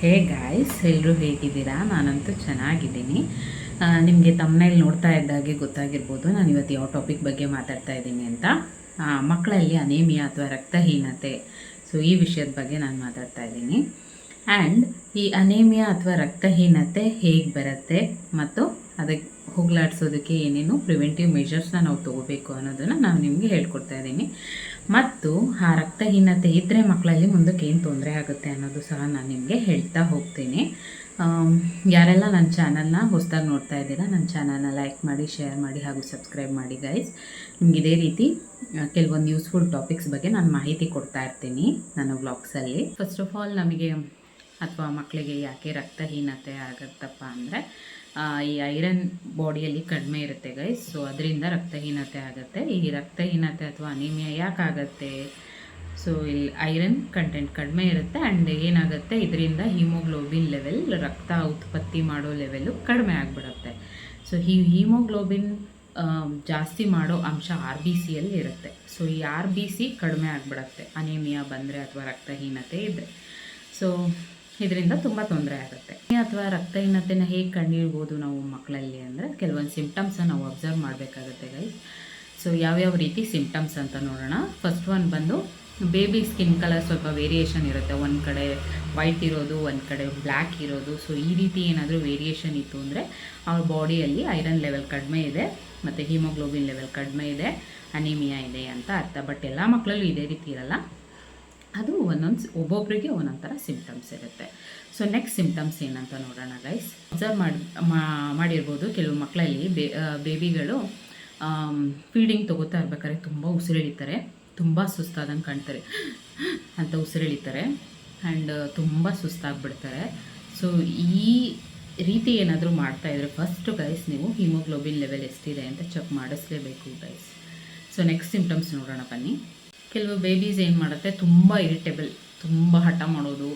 Hey guys ಎಲ್ಲರೂ ಹೇಗಿದ್ದೀರಾ? ನಾನಂತೂ ಚೆನ್ನಾಗಿದ್ದೀನಿ. ನಿಮಗೆ ತಮ್ಮನೇಲಿ ನೋಡ್ತಾ ಇದ್ದಾಗೆ ಗೊತ್ತಾಗಿರ್ಬೋದು. ನಾನು ಇವತ್ತು ಯಾವ ಟಾಪಿಕ್ ಬಗ್ಗೆ ಮಾತಾಡ್ತಾ ಇದ್ದೀನಿ ಅಂತ. ಮಕ್ಕಳಲ್ಲಿ ಅನೇಮಿಯಾ ಅಥವಾ ರಕ್ತಹೀನತೆ. ಸೊ ಈ ವಿಷಯದ ಬಗ್ಗೆ ನಾನು ಮಾತಾಡ್ತಾ ಇದ್ದೀನಿ. ಆ್ಯಂಡ್ ಈ ಅನೇಮಿಯಾ ಅಥವಾ ರಕ್ತಹೀನತೆ ಹೇಗೆ ಬರುತ್ತೆ? ಮತ್ತು ಅದಕ್ಕೆ ಹೋಗ್ಲಾಡ್ಸೋದಕ್ಕೆ ಏನೇನು ಪ್ರಿವೆಂಟಿವ್ ಮೆಷರ್ಸ್ನ ನಾವು ತಗೋಬೇಕು ಅನ್ನೋದನ್ನು ನಾನು ನಿಮಗೆ ಹೇಳ್ಕೊಡ್ತಾ ಇದ್ದೀನಿ. ಮತ್ತು ಆ ರಕ್ತಹೀನತೆ ಇದ್ದರೆ ಮಕ್ಕಳಲ್ಲಿ ಮುಂದಕ್ಕೆ ಏನು ತೊಂದರೆ ಆಗುತ್ತೆ ಅನ್ನೋದು ಸಹ ನಾನು ನಿಮಗೆ ಹೇಳ್ತಾ ಹೋಗ್ತೀನಿ. ಯಾರೆಲ್ಲ ನನ್ನ ಚಾನಲ್ನ ಹೊಸದಾಗಿ ನೋಡ್ತಾ ಇದ್ದೀರಾ ನನ್ನ ಚಾನಲ್ನ ಲೈಕ್ ಮಾಡಿ ಶೇರ್ ಮಾಡಿ ಹಾಗೂ ಸಬ್ಸ್ಕ್ರೈಬ್ ಮಾಡಿ ಗೈಸ್ ನಿಮ್ಗೆ ಇದೇ ರೀತಿ ಕೆಲವೊಂದು ಯೂಸ್ಫುಲ್ ಟಾಪಿಕ್ಸ್ ಬಗ್ಗೆ ನಾನು ಮಾಹಿತಿ ಕೊಡ್ತಾ ಇರ್ತೀನಿ ನನ್ನ ಬ್ಲಾಗ್ಸಲ್ಲಿ ಫಸ್ಟ್ ಆಫ್ ಆಲ್ ನಮಗೆ, ಅಥವಾ ಮಕ್ಕಳಿಗೆ ಯಾಕೆ ರಕ್ತಹೀನತೆ ಆಗುತ್ತಪ್ಪ ಅಂದರೆ ಈ ಐರನ್ ಬಾಡಿಯಲ್ಲಿ ಕಡಿಮೆ ಇರುತ್ತೆ ಗೈಸ್ ಸೊ ಅದರಿಂದ ರಕ್ತಹೀನತೆ ಆಗುತ್ತೆ. ಈ ರಕ್ತಹೀನತೆ ಅಥವಾ ಅನಿಮಿಯಾ ಯಾಕೆ ಆಗುತ್ತೆ? ಸೊ ಇಲ್ಲಿ ಐರನ್ ಕಂಟೆಂಟ್ ಕಡಿಮೆ ಇರುತ್ತೆ ಆ್ಯಂಡ್ ಏನಾಗುತ್ತೆ? ಇದರಿಂದ ಹಿಮೋಗ್ಲೋಬಿನ್ ಲೆವೆಲ್ ರಕ್ತ ಉತ್ಪತ್ತಿ ಮಾಡೋ ಲೆವೆಲ್ಲು ಕಡಿಮೆ ಆಗಿಬಿಡುತ್ತೆ. ಸೊ ಈ ಹಿಮೋಗ್ಲೋಬಿನ್ ಜಾಸ್ತಿ ಮಾಡೋ ಅಂಶ ಆರ್ ಬಿ ಸಿಯಲ್ಲಿ ಇರುತ್ತೆ. ಸೊ ಈ ಆರ್ ಬಿ ಸಿ ಕಡಿಮೆ ಆಗಿಬಿಡುತ್ತೆ. ಅನೇಮಿಯಾ ಬಂದರೆ ಅಥವಾ ರಕ್ತಹೀನತೆ ಇದ್ದರೆ ಸೊ ಇದರಿಂದ ತುಂಬ ತೊಂದರೆ ಆಗುತ್ತೆ. ಅಥವಾ ರಕ್ತಹೀನತೆನ ಹೇಗೆ ಕಂಡಿಡ್ಬೋದು ನಾವು ಮಕ್ಕಳಲ್ಲಿ ಅಂದರೆ ಕೆಲವೊಂದು ಸಿಮ್ಟಮ್ಸನ್ನು ನಾವು ಅಬ್ಸರ್ವ್ ಮಾಡಬೇಕಾಗುತ್ತೆ ಗೈ ಸೊ ಯಾವ್ಯಾವ ರೀತಿ ಸಿಂಪ್ಟಮ್ಸ್ ಅಂತ ನೋಡೋಣ. ಫಸ್ಟ್ ಒನ್ ಬಂದು ಬೇಬಿ ಸ್ಕಿನ್ ಕಲರ್ ಸ್ವಲ್ಪ ವೇರಿಯೇಷನ್ ಇರುತ್ತೆ. ಒಂದು ಕಡೆ ವೈಟ್ ಇರೋದು, ಒಂದು ಕಡೆ ಬ್ಲ್ಯಾಕ್ ಇರೋದು. ಸೊ ಈ ರೀತಿ ಏನಾದರೂ ವೇರಿಯೇಷನ್ ಇತ್ತು ಅಂದರೆ ಅವ್ರ ಬಾಡಿಯಲ್ಲಿ ಐರನ್ ಲೆವೆಲ್ ಕಡಿಮೆ ಇದೆ, ಮತ್ತು ಹಿಮೋಗ್ಲೋಬಿನ್ ಲೆವೆಲ್ ಕಡಿಮೆ ಇದೆ ಅನಿಮಿಯಾ ಇದೆ ಅಂತ ಅರ್ಥ. ಬಟ್ ಎಲ್ಲ ಮಕ್ಕಳಲ್ಲೂ ಇದೇ ರೀತಿ ಇರಲ್ಲ. ಅದು ಒಂದೊಂದು ಒಬ್ಬೊಬ್ಬರಿಗೆ ಒಂದೊಂದು ಥರ ಸಿಂಪ್ಟಮ್ಸ್ ಇರುತ್ತೆ. ಸೊ ನೆಕ್ಸ್ಟ್ ಸಿಂಪ್ಟಮ್ಸ್ ಏನಂತ ನೋಡೋಣ ಗೈಸ್ ಅಬ್ಸರ್ವ್ ಮಾಡಿ ಮಾಡಿರ್ಬೋದು. ಕೆಲವು ಮಕ್ಕಳಲ್ಲಿ ಬೇಬಿಗಳು ಫೀಡಿಂಗ್ ತೊಗೋತಾ ಇರ್ಬೇಕಾದ್ರೆ ತುಂಬ ಉಸಿರೆಳಿತಾರೆ. ತುಂಬ ಸುಸ್ತಾದಂಗೆ ಕಾಣ್ತಾರೆ. ಅಂತ ಉಸಿರೆಳಿತಾರೆ. ಆ್ಯಂಡ್ ತುಂಬ ಸುಸ್ತಾಗ್ಬಿಡ್ತಾರೆ. ಸೊ ಈ ರೀತಿ ಏನಾದರೂ ಮಾಡ್ತಾ ಇದ್ರೆ ಫಸ್ಟ್ ಗೈಸ್ ನೀವು ಹಿಮೋಗ್ಲೋಬಿನ್ ಲೆವೆಲ್ ಎಷ್ಟಿದೆ ಅಂತ ಚೆಕ್ ಮಾಡಿಸ್ಲೇಬೇಕು ಗೈಸ್ ಸೊ ನೆಕ್ಸ್ಟ್ ಸಿಂಪ್ಟಮ್ಸ್ ನೋಡೋಣ ಬನ್ನಿ. ಕೆಲವು ಬೇಬೀಸ್ ಏನು ಮಾಡುತ್ತೆ, ತುಂಬ ಇರಿಟೇಬಲ್ ತುಂಬ ಹಠ ಮಾಡೋದು,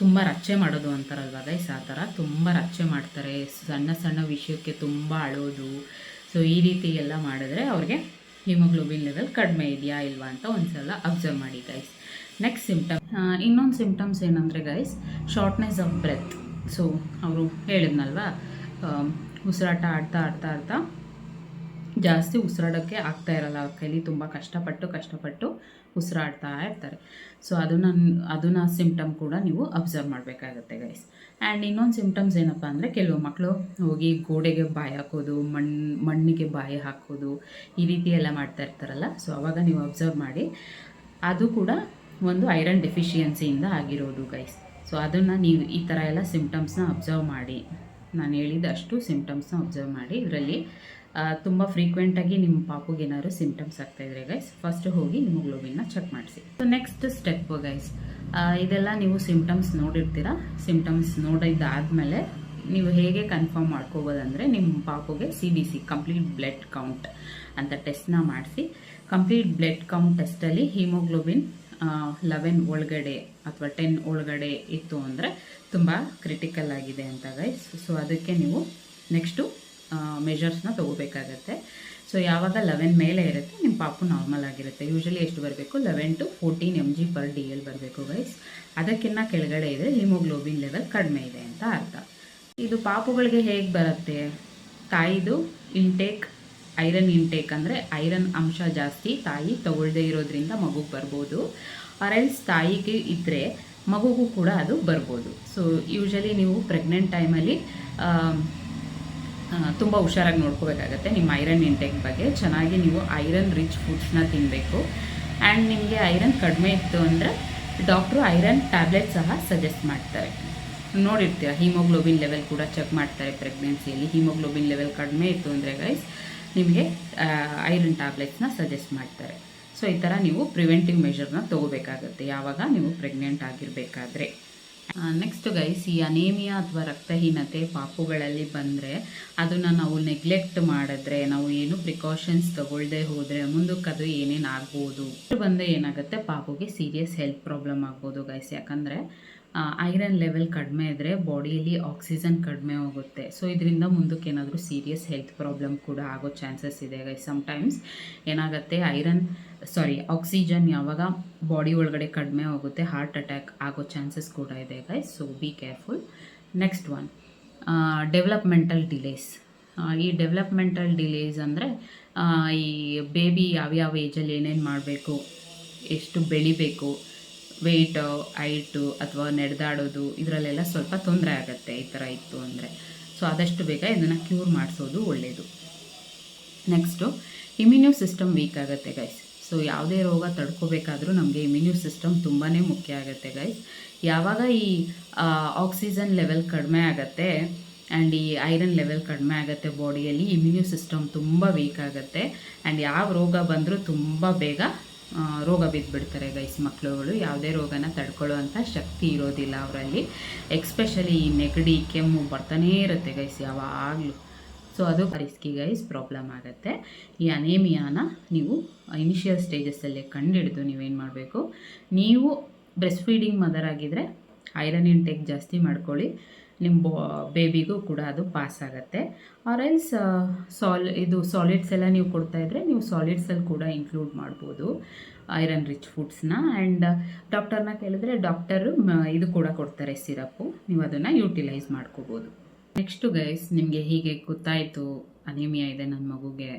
ತುಂಬ ರಚ್ಚೆ ಮಾಡೋದು ಅಂತಾರಲ್ವ ಗೈಸ್ ಆ ಥರ ತುಂಬ ರಚ್ಚೆ ಮಾಡ್ತಾರೆ, ಸಣ್ಣ ಸಣ್ಣ ವಿಷಯಕ್ಕೆ ತುಂಬ ಅಳೋದು. ಸೊ ಈ ರೀತಿ ಎಲ್ಲ ಮಾಡಿದ್ರೆ ಅವ್ರಿಗೆ ಹಿಮೋಗ್ಲೋಬಿನ್ ಲೆವೆಲ್ ಕಡಿಮೆ ಇದೆಯಾ ಇಲ್ವಾ ಅಂತ ಒಂದ್ಸಲ ಅಬ್ಸರ್ವ್ ಮಾಡಿ ಗೈಸ್ ನೆಕ್ಸ್ಟ್ ಸಿಮ್ಟಮ್ ಇನ್ನೊಂದು ಸಿಮ್ಟಮ್ಸ್ ಏನಂದರೆ guys shortness of breath so ಅವರು ಹೇಳಿದ್ನಲ್ವಾ ಉಸಿರಾಟ ಆಡ್ತಾ ಆಡ್ತಾ ಆಡ್ತಾ ಜಾಸ್ತಿ ಉಸಿರಾಡೋಕ್ಕೆ ಆಗ್ತಾ ಇರಲ್ಲ. ಅವ್ರ ಕೈಲಿ ತುಂಬ ಕಷ್ಟಪಟ್ಟು ಕಷ್ಟಪಟ್ಟು ಉಸಿರಾಡ್ತಾ ಇರ್ತಾರೆ. ಸೊ ಅದನ್ನು, ಅದನ್ನ ಸಿಂಪ್ಟಮ್ ಕೂಡ ನೀವು ಅಬ್ಸರ್ವ್ ಮಾಡಬೇಕಾಗತ್ತೆ ಗೈಸ್ ಆ್ಯಂಡ್ ಇನ್ನೊಂದು ಸಿಂಪ್ಟಮ್ಸ್ ಏನಪ್ಪ ಅಂದರೆ ಕೆಲವು ಮಕ್ಕಳು ಹೋಗಿ ಗೋಡೆಗೆ ಬಾಯಿ ಹಾಕೋದು ಮಣ್ಣು ಮಣ್ಣಿಗೆ ಬಾಯಿ ಹಾಕೋದು ಈ ರೀತಿ ಎಲ್ಲ ಮಾಡ್ತಾ ಇರ್ತಾರಲ್ಲ. ಸೊ ಅವಾಗ ನೀವು ಅಬ್ಸರ್ವ್ ಮಾಡಿ. ಅದು ಕೂಡ ಒಂದು ಐರನ್ ಡೆಫಿಷಿಯನ್ಸಿಯಿಂದ ಆಗಿರೋದು ಗೈಸ್ ಸೊ ಅದನ್ನು ನೀವು ಈ ಥರ ಎಲ್ಲ ಸಿಂಪ್ಟಮ್ಸ್ನ ಅಬ್ಸರ್ವ್ ಮಾಡಿ. ನಾನು ಹೇಳಿದಷ್ಟು ಸಿಂಪ್ಟಮ್ಸ್ನ ಅಬ್ಸರ್ವ್ ಮಾಡಿ. ಇದರಲ್ಲಿ ತುಂಬ ಫ್ರೀಕ್ವೆಂಟಾಗಿ ನಿಮ್ಮ ಪಾಪುಗೆ ಏನಾದ್ರು ಆಗ್ತಾ ಇದ್ರೆ ಗೈಸ್ ಫಸ್ಟ್ ಹೋಗಿ ಹಿಮೋಗ್ಲೋಬಿನ್ನ ಚೆಕ್ ಮಾಡಿಸಿ. ಸೊ ನೆಕ್ಸ್ಟ್ ಸ್ಟೆಪ್ ಗೈಸ್ ಇದೆಲ್ಲ ನೀವು ಸಿಮ್ಟಮ್ಸ್ ನೋಡಿರ್ತೀರ? ಸಿಮ್ಟಮ್ಸ್ ನೋಡಿದ್ದಾದಮೇಲೆ ನೀವು ಹೇಗೆ ಕನ್ಫರ್ಮ್ ಮಾಡ್ಕೋಬೋದಂದರೆ ನಿಮ್ಮ ಪಾಪುಗೆ C B C complete blood count ಅಂತ ಟೆಸ್ಟ್ನ ಮಾಡಿಸಿ. ಕಂಪ್ಲೀಟ್ ಬ್ಲಡ್ ಕೌಂಟ್ ಟೆಸ್ಟಲ್ಲಿ ಹಿಮೋಗ್ಲೋಬಿನ್ ಲೆವೆನ್ ಒಳಗಡೆ ಅಥವಾ ಟೆನ್ ಒಳಗಡೆ ಇತ್ತು ಅಂದರೆ ತುಂಬ ಕ್ರಿಟಿಕಲ್ ಆಗಿದೆ ಅಂತ ಗೈಸ್ ಸೊ ಅದಕ್ಕೆ ನೀವು ನೆಕ್ಸ್ಟು ಮೆಷರ್ಸ್ನ ತೊಗೋಬೇಕಾಗತ್ತೆ. ಸೊ ಯಾವಾಗ ಲೆವೆನ್ ಮೇಲೆ ಇರುತ್ತೆ, ನಿಮ್ಮ ಪಾಪು ನಾರ್ಮಲ್ ಆಗಿರುತ್ತೆ. ಯೂಶಲಿ ಎಷ್ಟು ಬರಬೇಕು? Eleven to fourteen M G per D L ಬರಬೇಕು ವೈಸ್ ಅದಕ್ಕಿಂತ ಕೆಳಗಡೆ ಇದೆ ಹಿಮೋಗ್ಲೋಬಿನ್ ಲೆವೆಲ್ ಕಡಿಮೆ ಇದೆ ಅಂತ ಅರ್ಥ. ಇದು ಪಾಪುಗಳಿಗೆ ಹೇಗೆ ಬರುತ್ತೆ? ತಾಯಿದು ಇಂಟೇಕ್ ಐರನ್ ಇಂಟೇಕ್ ಅಂದರೆ ಐರನ್ ಅಂಶ ಜಾಸ್ತಿ ತಾಯಿ ತಗೊಳ್ಳದೇ ಇರೋದ್ರಿಂದ ಮಗುಗೆ ಬರ್ಬೋದು. ಅರೆಲ್ಸ್ ತಾಯಿಗೆ ಇದ್ದರೆ ಮಗುಗೂ ಕೂಡ ಅದು ಬರ್ಬೋದು. ಸೊ ಯೂಶಲಿ ನೀವು ಪ್ರೆಗ್ನೆಂಟ್ ಟೈಮಲ್ಲಿ ತುಂಬ ಹುಷಾರಾಗಿ ನೋಡ್ಕೋಬೇಕಾಗತ್ತೆ. ನಿಮ್ಮ ಐರನ್ ಇಂಟೇಕ್ ಬಗ್ಗೆ. ಚೆನ್ನಾಗಿ ನೀವು ಐರನ್ ರಿಚ್ ಫುಡ್ಸ್ನ ತಿನ್ನಬೇಕು ಆ್ಯಂಡ್ ನಿಮಗೆ ಐರನ್ ಕಡಿಮೆ ಇತ್ತು ಅಂದರೆ ಡಾಕ್ಟ್ರು ಐರನ್ ಟ್ಯಾಬ್ಲೆಟ್ ಸಹ ಸಜೆಸ್ಟ್ ಮಾಡ್ತಾರೆ. ನೋಡಿರ್ತೀರ ಹಿಮೋಗ್ಲೋಬಿನ್ ಲೆವೆಲ್ ಕೂಡ ಚೆಕ್ ಮಾಡ್ತಾರೆ ಪ್ರೆಗ್ನೆನ್ಸಿಯಲ್ಲಿ ಹಿಮೋಗ್ಲೋಬಿನ್ ಲೆವೆಲ್ ಕಡಿಮೆ ಇತ್ತು ಅಂದರೆ ಗೈಸ್ ನಿಮಗೆ ಐರನ್ ಟ್ಯಾಬ್ಲೆಟ್ಸ್ನ ಸಜೆಸ್ಟ್ ಮಾಡ್ತಾರೆ. ಸೊ ಈ ಥರ ನೀವು ಪ್ರಿವೆಂಟಿವ್ ಮೆಷರ್ನ ತೊಗೋಬೇಕಾಗುತ್ತೆ. ಯಾವಾಗ? ನೀವು ಪ್ರೆಗ್ನೆಂಟ್ ಆಗಿರಬೇಕಾದ್ರೆ. ನೆಕ್ಸ್ಟ್ ಗೈಸ್ ಈ ಅನೇಮಿಯಾ ಅಥವಾ ರಕ್ತಹೀನತೆ ಪಾಪುಗಳಲ್ಲಿ ಬಂದರೆ ಅದನ್ನು ನಾವು ನೆಗ್ಲೆಕ್ಟ್ ಮಾಡಿದ್ರೆ, ನಾವು ಏನು ಪ್ರಿಕಾಷನ್ಸ್ ತಗೊಳ್ಳದೆ ಹೋದರೆ ಮುಂದಕ್ಕೆ ಅದು ಏನೇನು ಆಗ್ಬೋದು ಬಂದರೆ ಏನಾಗುತ್ತೆ? ಪಾಪುಗೆ ಸೀರಿಯಸ್ ಹೆಲ್ತ್ ಪ್ರಾಬ್ಲಮ್ ಆಗ್ಬೋದು ಗೈಸ್ ಯಾಕಂದರೆ ಐರನ್ ಲೆವೆಲ್ ಕಡಿಮೆ ಇದ್ದರೆ ಬಾಡಿಯಲ್ಲಿ ಆಕ್ಸಿಜನ್ ಕಡಿಮೆ ಹೋಗುತ್ತೆ. ಸೊ ಇದರಿಂದ ಮುಂದಕ್ಕೆ ಏನಾದರೂ ಸೀರಿಯಸ್ ಹೆಲ್ತ್ ಪ್ರಾಬ್ಲಮ್ ಕೂಡ ಆಗೋ ಚಾನ್ಸಸ್ ಇದೆ ಸಮ್ಟೈಮ್ಸ್ ಏನಾಗುತ್ತೆ ಐರನ್ ಸಾರಿ ಆಕ್ಸಿಜನ್ ಯಾವಾಗ ಬಾಡಿ ಒಳಗಡೆ ಕಡಿಮೆ ಹೋಗುತ್ತೆ ಹಾರ್ಟ್ ಅಟ್ಯಾಕ್ ಆಗೋ ಚಾನ್ಸಸ್ ಕೂಡ ಇದೆ guy so be careful next one developmental delays ಈ ಡೆವಲಪ್ಮೆಂಟಲ್ ಡಿಲೇಸ್ ಅಂದರೆ ಈ ಬೇಬಿ ಯಾವ್ಯಾವ ಏಜಲ್ಲಿ ಏನೇನು ಮಾಡಬೇಕು, ಎಷ್ಟು ಬೆಳಿಬೇಕು ವೆಯ್ಟು ಹೈಟು ಅಥವಾ ನಡೆದಾಡೋದು, ಇದರಲ್ಲೆಲ್ಲ ಸ್ವಲ್ಪ ತೊಂದರೆ ಆಗುತ್ತೆ, ಈ ಥರ ಇತ್ತು ಅಂದರೆ. ಸೊ ಆದಷ್ಟು ಬೇಗ ಇದನ್ನು ಕ್ಯೂರ್ ಮಾಡಿಸೋದು ಒಳ್ಳೆಯದು ನೆಕ್ಸ್ಟು ಇಮ್ಯುನ್ಯೂ ಸಿಸ್ಟಮ್ ವೀಕ್ ಆಗುತ್ತೆ ಗೈಸ್ ಸೊ ಯಾವುದೇ ರೋಗ ತಡ್ಕೋಬೇಕಾದ್ರೂ ನಮಗೆ ಇಮ್ಯುನ್ಯೂ ಸಿಸ್ಟಮ್ ತುಂಬಾ ಮುಖ್ಯ ಆಗುತ್ತೆ ಗೈಸ್ ಯಾವಾಗ ಈ ಆಕ್ಸಿಜನ್ ಲೆವೆಲ್ ಕಡಿಮೆ ಆಗುತ್ತೆ ಆ್ಯಂಡ್ ಈ ಐರನ್ ಲೆವೆಲ್ ಕಡಿಮೆ ಆಗುತ್ತೆ ಬಾಡಿಯಲ್ಲಿ ಇಮ್ಯುನ್ಯೂ ಸಿಸ್ಟಮ್ ತುಂಬ ವೀಕ್ ಆಗುತ್ತೆ. ಆ್ಯಂಡ್ ಯಾವ ರೋಗ ಬಂದರೂ ತುಂಬ ಬೇಗ ರೋಗ ಬಿದ್ದುಬಿಡ್ತಾರೆ ಗೈಸ್ ಮಕ್ಕಳುಗಳು ಯಾವುದೇ ರೋಗನ ತಡ್ಕೊಳ್ಳೋ ಅಂಥ ಶಕ್ತಿ ಇರೋದಿಲ್ಲ ಅವರಲ್ಲಿ. ಎಕ್ಸ್ಪೆಷಲಿ ಈ ನೆಗಡಿ, ಕೆಮ್ಮು ಬರ್ತಾನೇ ಇರುತ್ತೆ ಗೈಸ್ ಯಾವಾಗಲೂ. ಸೊ ಅದು ರಿಸ್ಕಿ ಗೈಸ್ ಪ್ರಾಬ್ಲಮ್ ಆಗುತ್ತೆ. ಈ ಅನೇಮಿಯಾನ ನೀವು ಇನಿಷಿಯಲ್ ಸ್ಟೇಜಸ್ಸಲ್ಲೇ ಕಂಡುಹಿಡಿದು ನೀವೇನು ಮಾಡಬೇಕು. ನೀವು ಬ್ರೆಸ್ಟ್ ಫೀಡಿಂಗ್ ಮದರ್ ಆಗಿದ್ದರೆ ಐರನ್ ಇಂಟೇಕ್ ಜಾಸ್ತಿ ಮಾಡ್ಕೊಳ್ಳಿ. ನಿಮ್ಮ ಬೇಬಿಗೂ ಕೂಡ ಅದು ಪಾಸ್ ಆಗುತ್ತೆ ಆರ್ ಎಲ್ಸ್ ಸಾಲ್, ಇದು ಸಾಲಿಡ್ಸ್ ಎಲ್ಲ ನೀವು ಕೊಡ್ತಾ ಇದ್ದರೆ ನೀವು ಸಾಲಿಡ್ಸಲ್ಲಿ ಕೂಡ ಇನ್ಕ್ಲೂಡ್ ಮಾಡ್ಬೋದು ಐರನ್ ರಿಚ್ ಫುಡ್ಸ್ನ ಆ್ಯಂಡ್ ಡಾಕ್ಟರ್ನ ಕೇಳಿದ್ರೆ ಡಾಕ್ಟರು ಇದು ಕೂಡ ಕೊಡ್ತಾರೆ ಸಿರಪ್ಪು ನೀವು ಅದನ್ನು ಯೂಟಿಲೈಸ್ ಮಾಡ್ಕೋಬೋದು. ನೆಕ್ಸ್ಟು ಗೈಸ್ ನಿಮಗೆ ಹೀಗೆ ಗೊತ್ತಾಯಿತು ಅನಿಮಿಯಾ ಇದೆ ನನ್ನ ಮಗುಗೆ.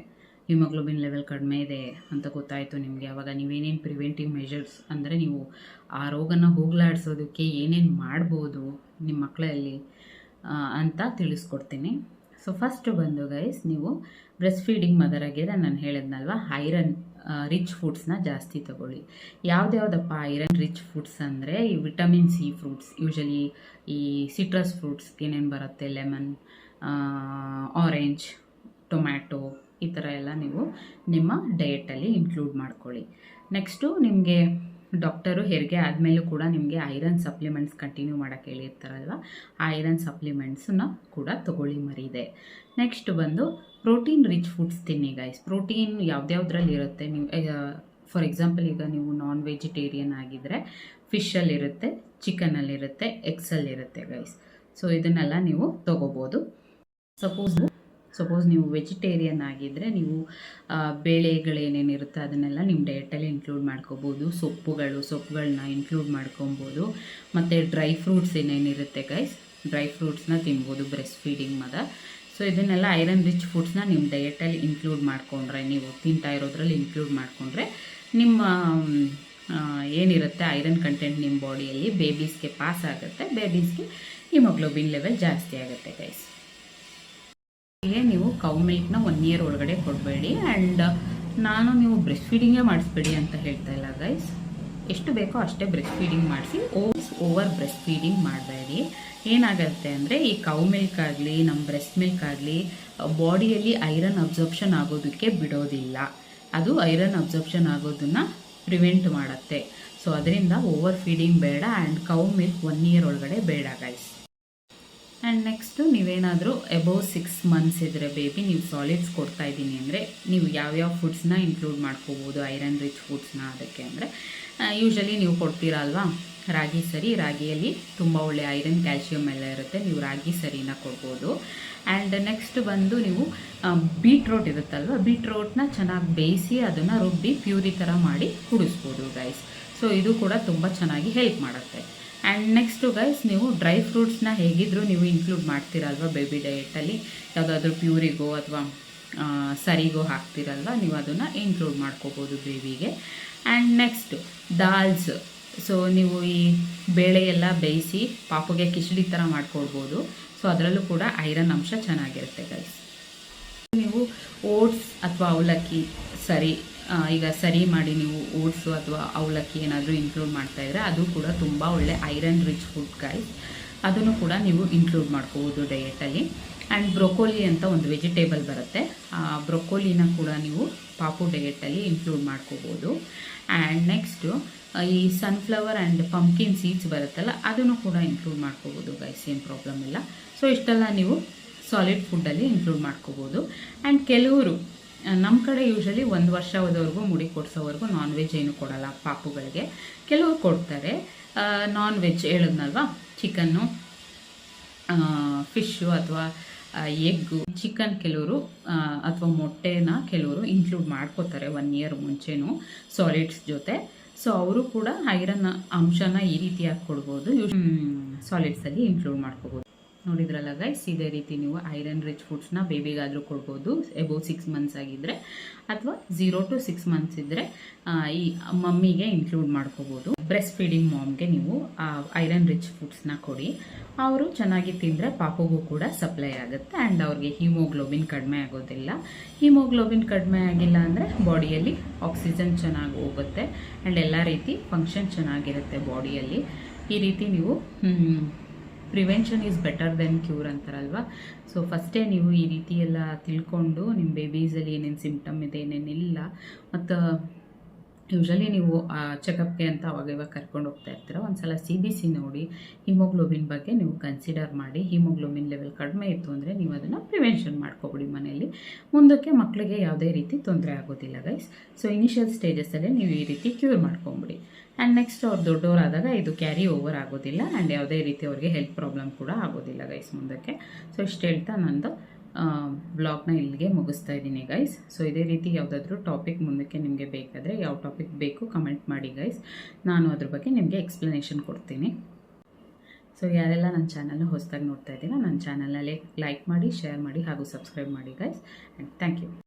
ಹಿಮೋಗ್ಲೋಬಿನ್ ಲೆವೆಲ್ ಕಡಿಮೆ ಇದೆ ಅಂತ ಗೊತ್ತಾಯಿತು ನಿಮಗೆ. ಆವಾಗ ನೀವೇನೇನು ಪ್ರಿವೆಂಟಿವ್ ಮೆಷರ್ಸ್ ಅಂದರೆ ನೀವು ಆ ರೋಗನ ಹೋಗಲಾಡಿಸೋದಕ್ಕೆ ಏನೇನು ಮಾಡ್ಬೋದು ನಿಮ್ಮ ಮಕ್ಕಳಲ್ಲಿ ಅಂತ ತಿಳಿಸ್ಕೊಡ್ತೀನಿ. ಸೊ ಫಸ್ಟು ಬಂದು ಗೈಸ್ ನೀವು ಬ್ರೆಸ್ಟ್ ಫೀಡಿಂಗ್ ಮದರ್ ಆಗಿದ್ರೆ ನಾನು ಹೇಳಿದ್ನಲ್ವ ಐರನ್ ರಿಚ್ ಫುಡ್ಸ್ನ ಜಾಸ್ತಿ ತಗೊಳ್ಳಿ. ಯಾವ್ದ್ಯಾವ್ದಪ್ಪ ಐರನ್ ರಿಚ್ ಫುಡ್ಸ್ ಅಂದರೆ, ಈ ವಿಟಮಿನ್ ಸಿ ಫ್ರೂಟ್ಸ್ ಯೂಶಲಿ ಈ ಸಿಟ್ರಸ್ ಫ್ರೂಟ್ಸ್ ಏನೇನು ಬರುತ್ತೆ ಲೆಮನ್ ಆರೆಂಜ್ ಟೊಮ್ಯಾಟೊ ಈ ಥರ ಎಲ್ಲ ನೀವು ನಿಮ್ಮ ಡಯೆಟಲ್ಲಿ ಇನ್ಕ್ಲೂಡ್ ಮಾಡ್ಕೊಳ್ಳಿ. ನೆಕ್ಸ್ಟು ನಿಮಗೆ ಡಾಕ್ಟರು ಹೆರಿಗೆ ಆದಮೇಲೂ ಕೂಡ ನಿಮಗೆ ಐರನ್ ಸಪ್ಲಿಮೆಂಟ್ಸ್ ಕಂಟಿನ್ಯೂ ಮಾಡೋಕ್ಕೆ ಹೇಳಿರ್ತಾರಲ್ವ? ಆ ಐರನ್ ಸಪ್ಲಿಮೆಂಟ್ಸನ್ನ ಕೂಡ ತಗೊಳ್ಳಿ ಮರಿದೆ. ನೆಕ್ಸ್ಟ್ ಬಂದು ಪ್ರೋಟೀನ್ ರಿಚ್ ಫುಡ್ಸ್ ತಿನ್ನಿ ಗೈಸ್ ಪ್ರೋಟೀನ್ ಯಾವ್ದ್ಯಾವ್ದ್ರಲ್ಲಿ ಇರುತ್ತೆ? ನೀವು ಫಾರ್ ಎಕ್ಸಾಂಪಲ್ ಈಗ ನೀವು ನಾನ್ ವೆಜಿಟೇರಿಯನ್ ಆಗಿದ್ದರೆ ಫಿಶಲ್ಲಿರುತ್ತೆ ಚಿಕನಲ್ಲಿರುತ್ತೆ ಎಗ್ಸಲ್ಲಿರುತ್ತೆ ಗೈಸ್ ಸೊ ಇದನ್ನೆಲ್ಲ ನೀವು ತೊಗೋಬೋದು. ಸಪೋಸ್ ಸಪೋಸ್ ನೀವು ವೆಜಿಟೇರಿಯನ್ ಆಗಿದ್ದರೆ ನೀವು ಬೇಳೆಗಳೇನೇನಿರುತ್ತೆ ಅದನ್ನೆಲ್ಲ ನಿಮ್ಮ ಡಯಟಲ್ಲಿ ಇನ್ಕ್ಲೂಡ್ ಮಾಡ್ಕೋಬೋದು. ಸೊಪ್ಪುಗಳು ಸೊಪ್ಪುಗಳನ್ನ ಇನ್ಕ್ಲೂಡ್ ಮಾಡ್ಕೊಬೋದು. ಮತ್ತು ಡ್ರೈ ಫ್ರೂಟ್ಸ್ ಏನೇನಿರುತ್ತೆ ಗೈಸ್ ಡ್ರೈ ಫ್ರೂಟ್ಸ್ನ ತಿನ್ಬೋದು ಬ್ರೆಸ್ಟ್ ಫೀಡಿಂಗ್ ಮದ. ಸೊ ಇದನ್ನೆಲ್ಲ ಐರನ್ ರಿಚ್ ಫುಡ್ಸ್ನ ನಿಮ್ಮ ಡಯಟಲ್ಲಿ ಇನ್ಕ್ಲೂಡ್ ಮಾಡಿಕೊಂಡ್ರೆ ನೀವು, ತಿಂತಾ ಇರೋದ್ರಲ್ಲಿ ಇನ್ಕ್ಲೂಡ್ ಮಾಡಿಕೊಂಡ್ರೆ ನಿಮ್ಮ ಏನಿರುತ್ತೆ ಐರನ್ ಕಂಟೆಂಟ್ ನಿಮ್ಮ ಬಾಡಿಯಲ್ಲಿ ಬೇಬೀಸ್ಗೆ ಪಾಸ್ ಆಗುತ್ತೆ. ಬೇಬೀಸ್ಗೆ ಹಿಮೋಗ್ಲೋಬಿನ್ ಲೆವೆಲ್ ಜಾಸ್ತಿ ಆಗುತ್ತೆ ಗೈಸ್ ಹೀಗೆ ನೀವು ಕೌ ಮಿಲ್ಕ್ನ ಒನ್ ಇಯರ್ ಒಳಗಡೆ ಕೊಡಬೇಡಿ ಆ್ಯಂಡ್ ನಾನು ನೀವು ಬ್ರೆಸ್ಟ್ ಫೀಡಿಂಗೇ ಮಾಡಿಸ್ಬೇಡಿ ಅಂತ ಹೇಳ್ತಾ ಇಲ್ಲ ಗೈಸ್ ಎಷ್ಟು ಬೇಕೋ ಅಷ್ಟೇ ಬ್ರೆಸ್ಟ್ ಫೀಡಿಂಗ್ ಮಾಡಿಸಿ ಓಸ್ ಓವರ್ ಬ್ರೆಸ್ಟ್ ಫೀಡಿಂಗ್ ಮಾಡಬೇಡಿ. ಏನಾಗುತ್ತೆ ಅಂದರೆ, ಈ ಕೌ ಮಿಲ್ಕ್ ಆಗಲಿ ನಮ್ಮ ಬ್ರೆಸ್ಟ್ ಮಿಲ್ಕ್ ಆಗಲಿ ಬಾಡಿಯಲ್ಲಿ ಐರನ್ ಅಬ್ಸರ್ಪ್ಷನ್ ಆಗೋದಕ್ಕೆ ಬಿಡೋದಿಲ್ಲ. ಅದು ಐರನ್ ಅಬ್ಸರ್ಪ್ಷನ್ ಆಗೋದನ್ನು ಪ್ರಿವೆಂಟ್ ಮಾಡುತ್ತೆ. ಸೊ ಅದರಿಂದ ಓವರ್ ಫೀಡಿಂಗ್ ಬೇಡ and cow milk one year ಒಳಗಡೆ ಬೇಡ ಗೈಸ್ ಆ್ಯಂಡ್ ನೆಕ್ಸ್ಟು ನೀವೇನಾದರೂ ಎಬೋವ್ ಸಿಕ್ಸ್ ಮಂತ್ಸ್ ಇದ್ದರೆ ಬೇಬಿ ನೀವು ಸಾಲಿಡ್ಸ್ ಕೊಡ್ತಾ ಇದ್ದೀನಿ ಅಂದರೆ ನೀವು ಯಾವ್ಯಾವ ಫುಡ್ಸ್ನ ಇನ್ಕ್ಲೂಡ್ ಮಾಡ್ಕೋಬೋದು ಐರನ್ ರಿಚ್ ಫುಡ್ಸ್ನ ಅದಕ್ಕೆ ಅಂದರೆ ಯೂಶಲಿ ನೀವು ಕೊಡ್ತೀರಾ ಅಲ್ವಾ ರಾಗಿ ಸರಿ, ರಾಗಿಯಲ್ಲಿ ತುಂಬ ಒಳ್ಳೆ ಐರನ್ ಕ್ಯಾಲ್ಶಿಯಮ್ ಎಲ್ಲ ಇರುತ್ತೆ, ನೀವು ರಾಗಿ ಸರಿನ ಕೊಡ್ಬೋದು. ಆ್ಯಂಡ್ ನೆಕ್ಸ್ಟ್ ಬಂದು ನೀವು ಬೀಟ್ರೋಟ್ ಇರುತ್ತಲ್ವ ಬೀಟ್ರೋಟ್ನ ಚೆನ್ನಾಗಿ ಬೇಯಿಸಿ ಅದನ್ನು ರುಬ್ಬಿ ಪ್ಯೂರಿ ಥರ ಮಾಡಿ ಕುಡಿಸ್ಬೋದು ಗೈಸ್ ಸೊ ಇದು ಕೂಡ ತುಂಬ ಚೆನ್ನಾಗಿ ಹೆಲ್ಪ್ ಮಾಡುತ್ತೆ. ಆ್ಯಂಡ್ ನೆಕ್ಸ್ಟು ಗೈಸ್ ನೀವು ಡ್ರೈ ಫ್ರೂಟ್ಸ್ನ ಹೇಗಿದ್ದರೂ ನೀವು ಇನ್ಕ್ಲೂಡ್ ಮಾಡ್ತೀರಲ್ವ ಬೇಬಿ ಡಯೆಟಲ್ಲಿ ಯಾವುದಾದ್ರೂ ಪ್ಯೂರಿಗೋ ಅಥವಾ ಸರಿಗೋ ಹಾಕ್ತಿರಲ್ವ? ನೀವು ಅದನ್ನು ಇನ್ಕ್ಲೂಡ್ ಮಾಡ್ಕೋಬೋದು ಬೇಬಿಗೆ ಆ್ಯಂಡ್ ನೆಕ್ಸ್ಟ್ ದಾಲ್ಸ್ ಸೊ ನೀವು ಈ ಬೇಳೆ ಎಲ್ಲ ಬೇಯಿಸಿ ಪಾಪುಗೆ ಕಿಚಡಿ ಥರ ಮಾಡ್ಕೊಡ್ಬೋದು. ಸೊ ಅದರಲ್ಲೂ ಕೂಡ ಐರನ್ ಅಂಶ ಚೆನ್ನಾಗಿರುತ್ತೆ ಗೈಸ್ ನೀವು ಓಟ್ಸ್ ಅಥವಾ ಅವಲಕ್ಕಿ ಸರಿ ಈಗ ಸರಿ ಮಾಡಿ ನೀವು ಓಟ್ಸು ಅಥವಾ ಅವಲಕ್ಕಿ ಏನಾದರೂ ಇನ್ಕ್ಲೂಡ್ ಮಾಡ್ತಾ ಇದ್ರೆ ಅದು ಕೂಡ ತುಂಬ ಒಳ್ಳೆ ಐರನ್ ರಿಚ್ ಫುಡ್ ಗೈಸ್ ಅದನ್ನು ಕೂಡ ನೀವು ಇನ್ಕ್ಲೂಡ್ ಮಾಡ್ಕೋಬೋದು ಡಯೆಟಲ್ಲಿ ಆ್ಯಂಡ್ ಬ್ರೊಕೋಲಿ ಅಂತ ಒಂದು ವೆಜಿಟೇಬಲ್ ಬರುತ್ತೆ. ಆ ಬ್ರೊಕೋಲಿನ ಕೂಡ ನೀವು ಪಾಪು ಡಯೆಟಲ್ಲಿ ಇನ್ಕ್ಲೂಡ್ ಮಾಡ್ಕೋಬೋದು. ಆ್ಯಂಡ್ ನೆಕ್ಸ್ಟು ಈ ಸನ್ಫ್ಲವರ್ ಆ್ಯಂಡ್ ಪಂಪ್ಕಿನ್ ಸೀಡ್ಸ್ ಬರುತ್ತಲ್ಲ, ಅದನ್ನು ಕೂಡ ಇನ್ಕ್ಲೂಡ್ ಮಾಡ್ಕೋಬೋದು ಗೈಸ್ ಏನು ಪ್ರಾಬ್ಲಮ್ ಇಲ್ಲ. ಸೊ ಇಷ್ಟೆಲ್ಲ ನೀವು ಸಾಲಿಡ್ ಫುಡ್ಡಲ್ಲಿ ಇನ್ಕ್ಲೂಡ್ ಮಾಡ್ಕೋಬೋದು. ಆ್ಯಂಡ್ ಕೆಲವರು ನಮ್ಮ ಕಡೆ ಯೂಶಲಿ ಒಂದು ವರ್ಷ ಹೋದವ್ರಿಗೂ ಮುಡಿ ಕೊಡಿಸೋವರೆಗೂ ನಾನ್ ವೆಜ್ ಏನು ಕೊಡಲ್ಲ ಪಾಪುಗಳಿಗೆ. ಕೆಲವರು ಕೊಡ್ತಾರೆ. ನಾನ್ ವೆಜ್ ಹೇಳಿದ್ನಲ್ವಾ? ಚಿಕನ್ನು ಫಿಶ್ಶು ಅಥವಾ ಎಗ್ಗು ಚಿಕನ್ ಕೆಲವರು ಅಥವಾ ಮೊಟ್ಟೆನ ಕೆಲವರು ಇನ್ಕ್ಲೂಡ್ ಮಾಡ್ಕೋತಾರೆ ಒನ್ ಇಯರ್ ಮುಂಚೆನೂ ಸಾಲಿಡ್ಸ್ ಜೊತೆ. ಸೊ ಅವರು ಕೂಡ ಐರನ್ ಅಂಶನ ಈ ರೀತಿಯಾಗಿ ಕೊಡ್ಬೋದು. ಸಾಲಿಡ್ಸಲ್ಲಿ ಇನ್ಕ್ಲೂಡ್ ಮಾಡ್ಕೋಬೋದು. ನೋಡಿದ್ರಲ್ಲ ಗೈಸ್ ಇದೇ ರೀತಿ ನೀವು ಐರನ್ ರಿಚ್ ಫುಡ್ಸ್ನ ಬೇಬಿಗಾದರೂ ಕೊಡ್ಬೋದು. ಎಬೋ ಸಿಕ್ಸ್ ಮಂತ್ಸ್ ಆಗಿದ್ದರೆ ಅಥವಾ ಝೀರೋ ಟು ಸಿಕ್ಸ್ ಮಂತ್ಸ್ ಇದ್ದರೆ ಈ ಮಮ್ಮಿಗೆ ಇನ್ಕ್ಲೂಡ್ ಮಾಡ್ಕೋಬೋದು. ಬ್ರೆಸ್ಟ್ ಫೀಡಿಂಗ್ ಮಾಮ್ಗೆ ನೀವು ಐರನ್ ರಿಚ್ ಫುಡ್ಸ್ನ ಕೊಡಿ. ಅವರು ಚೆನ್ನಾಗಿ ತಿಂದರೆ ಪಾಪಗೂ ಕೂಡ ಸಪ್ಲೈ ಆಗುತ್ತೆ ಆ್ಯಂಡ್ ಅವ್ರಿಗೆ ಹಿಮೋಗ್ಲೋಬಿನ್ ಕಡಿಮೆ ಆಗೋದಿಲ್ಲ. ಹಿಮೋಗ್ಲೋಬಿನ್ ಕಡಿಮೆ ಆಗಿಲ್ಲ ಅಂದರೆ ಬಾಡಿಯಲ್ಲಿ ಆಕ್ಸಿಜನ್ ಚೆನ್ನಾಗಿ ಹೋಗುತ್ತೆ ಆ್ಯಂಡ್ ಎಲ್ಲ ರೀತಿ ಫಂಕ್ಷನ್ ಚೆನ್ನಾಗಿರುತ್ತೆ ಬಾಡಿಯಲ್ಲಿ ಈ ರೀತಿ ನೀವು prevention is better than cure ಅಂತಾರಲ್ವ? So ಫಸ್ಟೇ ನೀವು ಈ ರೀತಿ ಎಲ್ಲ ತಿಳ್ಕೊಂಡು ನಿಮ್ಮ ಬೇಬೀಸಲ್ಲಿ ಏನೇನು ಸಿಮ್ಟಮ್ ಇದೆ ಏನೇನಿಲ್ಲ ಮತ್ತು ಯೂಶಲಿ ನೀವು ಚೆಕಪ್ಗೆ ಅಂತ ಅವಾಗ ಇವಾಗ ಕರ್ಕೊಂಡು ಹೋಗ್ತಾ ಇರ್ತೀರ. ಒಂದ್ಸಲ ಸಿ ಬಿ ಸಿ ನೋಡಿ ಹಿಮೋಗ್ಲೋಬಿನ್ ಬಗ್ಗೆ ನೀವು ಕನ್ಸಿಡರ್ ಮಾಡಿ. ಹಿಮೋಗ್ಲೋಬಿನ್ ಲೆವೆಲ್ ಕಡಿಮೆ ಇತ್ತು ಅಂದರೆ ನೀವು ಅದನ್ನು ಪ್ರಿವೆನ್ಷನ್ ಮಾಡ್ಕೊಬಿಡಿ ಮನೆಯಲ್ಲಿ. ಮುಂದಕ್ಕೆ ಮಕ್ಕಳಿಗೆ ಯಾವುದೇ ರೀತಿ ತೊಂದರೆ ಆಗೋದಿಲ್ಲ ಗೈಸ್ ಸೊ ಇನಿಷಿಯಲ್ ಸ್ಟೇಜಸ್ಸಲ್ಲೇ ನೀವು ಈ ರೀತಿ ಕ್ಯೂರ್ ಮಾಡ್ಕೊಂಬಿಡಿ. ಆ್ಯಂಡ್ ನೆಕ್ಸ್ಟ್ ಅವ್ರು ದೊಡ್ಡವರಾದಾಗ ಇದು ಕ್ಯಾರಿ ಓವರ್ ಆಗೋದಿಲ್ಲ ಆ್ಯಂಡ್ ಯಾವುದೇ ರೀತಿ ಅವ್ರಿಗೆ ಹೆಲ್ತ್ ಪ್ರಾಬ್ಲಮ್ ಕೂಡ ಆಗೋದಿಲ್ಲ ಗೈಸ್ ಮುಂದಕ್ಕೆ. ಸೊ ಇಷ್ಟು ಹೇಳ್ತಾ ನಂದು ಬ್ಲಾಗ್ನ ಇಲ್ಲಿಗೆ ಮುಗಿಸ್ತಾ ಇದ್ದೀನಿ ಗೈಸ್ ಸೊ ಇದೇ ರೀತಿ ಯಾವುದಾದ್ರೂ ಟಾಪಿಕ್ ಮುಂದಕ್ಕೆ ನಿಮಗೆ ಬೇಕಾದರೆ ಯಾವ ಟಾಪಿಕ್ ಬೇಕು ಕಮೆಂಟ್ ಮಾಡಿ ಗೈಸ್ ನಾನು ಅದ್ರ ಬಗ್ಗೆ ನಿಮಗೆ ಎಕ್ಸ್ಪ್ಲನೇಷನ್ ಕೊಡ್ತೀನಿ. ಸೊ ಯಾರೆಲ್ಲ ನನ್ನ ಚಾನಲ್ನ ಹೊಸದಾಗಿ ನೋಡ್ತಾ ಇದ್ದೀರಾ, ನನ್ನ ಚಾನಲಲ್ಲಿ ಲೈಕ್ ಮಾಡಿ ಶೇರ್ ಮಾಡಿ ಹಾಗೂ ಸಬ್ಸ್ಕ್ರೈಬ್ ಮಾಡಿ ಗೈಸ್ ಆ್ಯಂಡ್ ಥ್ಯಾಂಕ್ ಯು